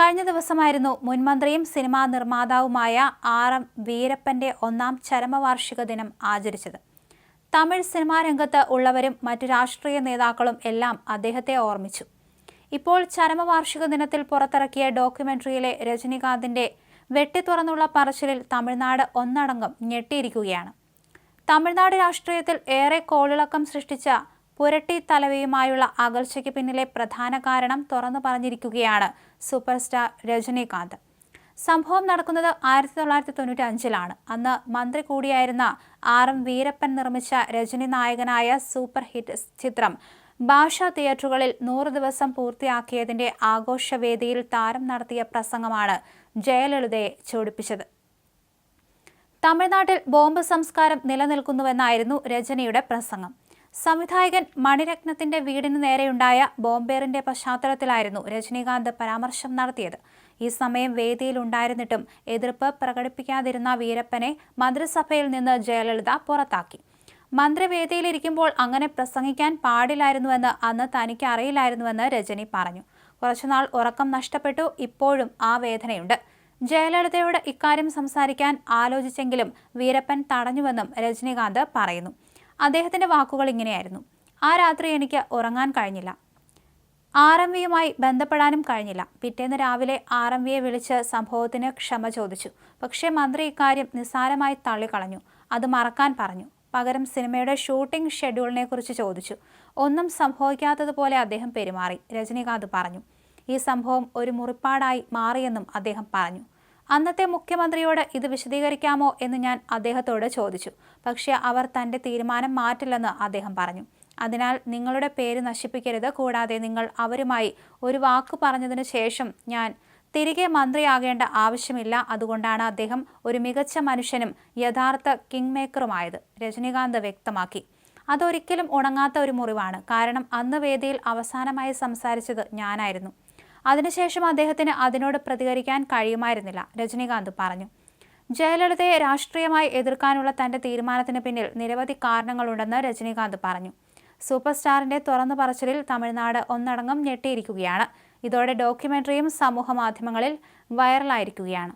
കഴിഞ്ഞ ദിവസമായിരുന്നു മുൻമന്ത്രിയും സിനിമാ നിർമ്മാതാവുമായ ആർ എം വീരപ്പന്റെ ഒന്നാം ചരമവാർഷിക ദിനം ആചരിച്ചത്. തമിഴ് സിനിമാ രംഗത്ത് ഉള്ളവരും മറ്റു രാഷ്ട്രീയ നേതാക്കളും എല്ലാം അദ്ദേഹത്തെ ഓർമ്മിച്ചു. ഇപ്പോൾ ചരമവാർഷിക ദിനത്തിൽ പുറത്തിറക്കിയ ഡോക്യുമെന്ററിയിലെ രജനികാന്തിന്റെ വെട്ടിത്തുറന്നുള്ള പറച്ചിലിൽ തമിഴ്നാട് ഒന്നടങ്കം ഞെട്ടിയിരിക്കുകയാണ്. തമിഴ്നാട് രാഷ്ട്രീയത്തിൽ ഏറെ കോളിളക്കം സൃഷ്ടിച്ച പുരട്ടി തലവയുമായുള്ള അകൽച്ചയ്ക്ക് പിന്നിലെ പ്രധാന കാരണം തുറന്നു പറഞ്ഞിരിക്കുകയാണ് സൂപ്പർ സ്റ്റാർ രജനീകാന്ത്. സംഭവം നടക്കുന്നത് ആയിരത്തി തൊള്ളായിരത്തി തൊണ്ണൂറ്റി അഞ്ചിലാണ് അന്ന് മന്ത്രി കൂടിയായിരുന്ന ആർ എം വീരപ്പൻ നിർമ്മിച്ച രജനി നായകനായ സൂപ്പർ ഹിറ്റ് ചിത്രം ഭാഷ തിയേറ്ററുകളിൽ നൂറ് ദിവസം പൂർത്തിയാക്കിയതിന്റെ ആഘോഷവേദിയിൽ താരം നടത്തിയ പ്രസംഗമാണ് ജയലളിതയെ ചൊടിപ്പിച്ചത്. തമിഴ്നാട്ടിൽ ബോംബ് സംസ്കാരം നിലനിൽക്കുന്നുവെന്നായിരുന്നു രജനിയുടെ പ്രസംഗം. സംവിധായകൻ മണിരത്നത്തിന്റെ വീടിന് നേരെയുണ്ടായ ബോംബേറിന്റെ പശ്ചാത്തലത്തിലായിരുന്നു രജനീകാന്ത് പരാമർശം നടത്തിയത്. ഈ സമയം വേദിയിൽ ഉണ്ടായിരുന്നിട്ടും എതിർപ്പ് പ്രകടിപ്പിക്കാതിരുന്ന വീരപ്പനെ മന്ത്രിസഭയിൽ നിന്ന് ജയലളിത പുറത്താക്കി. മന്ത്രി വേദിയിലിരിക്കുമ്പോൾ അങ്ങനെ പ്രസംഗിക്കാൻ പാടില്ലായിരുന്നുവെന്ന് അന്ന് തനിക്ക് അറിയില്ലായിരുന്നുവെന്ന് രജനി പറഞ്ഞു. കുറച്ചുനാൾ ഉറക്കം നഷ്ടപ്പെട്ടു ഇപ്പോഴും ആ വേദനയുണ്ട്. ജയലളിതയോട് ഇക്കാര്യം സംസാരിക്കാൻ ആലോചിച്ചെങ്കിലും വീരപ്പൻ തടഞ്ഞുവെന്നും രജനീകാന്ത് പറയുന്നു. അദ്ദേഹത്തിന്റെ വാക്കുകൾ ഇങ്ങനെയായിരുന്നു. ആ രാത്രി എനിക്ക് ഉറങ്ങാൻ കഴിഞ്ഞില്ല. ആർ എം വിയുമായി ബന്ധപ്പെടാനും കഴിഞ്ഞില്ല. പിറ്റേന്ന് രാവിലെ ആർ എം വിയെ വിളിച്ച് സംഭവത്തിന് ക്ഷമ ചോദിച്ചു. പക്ഷേ മന്ത്രി ഇക്കാര്യം നിസ്സാരമായി തള്ളിക്കളഞ്ഞു. അത് മറക്കാൻ പറഞ്ഞു. പകരം സിനിമയുടെ ഷൂട്ടിംഗ് ഷെഡ്യൂളിനെ കുറിച്ച് ചോദിച്ചു. ഒന്നും സംഭവിക്കാത്തതുപോലെ അദ്ദേഹം പെരുമാറി. രജനീകാന്ത് പറഞ്ഞു. ഈ സംഭവം ഒരു മുറിപ്പാടായി മാറിയെന്നും അദ്ദേഹം പറഞ്ഞു. അന്നത്തെ മുഖ്യമന്ത്രിയോട് ഇത് വിശദീകരിക്കാമോ എന്ന് ഞാൻ അദ്ദേഹത്തോട് ചോദിച്ചു. പക്ഷേ അവർ തന്റെ തീരുമാനം മാറ്റില്ലെന്ന് അദ്ദേഹം പറഞ്ഞു. അതിനാൽ നിങ്ങളുടെ പേര് നശിപ്പിക്കരുത്. കൂടാതെ നിങ്ങൾ അവരുമായി ഒരു വാക്ക് പറഞ്ഞതിന് ശേഷം ഞാൻ തിരികെ മന്ത്രിയാകേണ്ട ആവശ്യമില്ല. അതുകൊണ്ടാണ് അദ്ദേഹം ഒരു മികച്ച മനുഷ്യനും യഥാർത്ഥ കിങ് മേക്കറുമായത് രജനീകാന്ത് വ്യക്തമാക്കി. അതൊരിക്കലും ഉണങ്ങാത്ത ഒരു മുറിവാണ്. കാരണം അന്ന് വേദിയിൽ അവസാനമായി സംസാരിച്ചത് ഞാനായിരുന്നു. അതിനുശേഷം അദ്ദേഹത്തിന് അതിനോട് പ്രതികരിക്കാൻ കഴിയുമായിരുന്നില്ല രജനീകാന്ത് പറഞ്ഞു. ജയലളിതയെ രാഷ്ട്രീയമായി എതിർക്കാനുള്ള തന്റെ തീരുമാനത്തിന് പിന്നിൽ നിരവധി കാരണങ്ങളുണ്ടെന്ന് രജനീകാന്ത് പറഞ്ഞു. സൂപ്പർ സ്റ്റാറിന്റെ തുറന്നു പറച്ചിലിൽ തമിഴ്നാട് ഒന്നടങ്കം ഞെട്ടിയിരിക്കുകയാണ്. ഇതോടെ ഡോക്യുമെന്ററിയും സമൂഹ മാധ്യമങ്ങളിൽ വൈറലായിരിക്കുകയാണ്.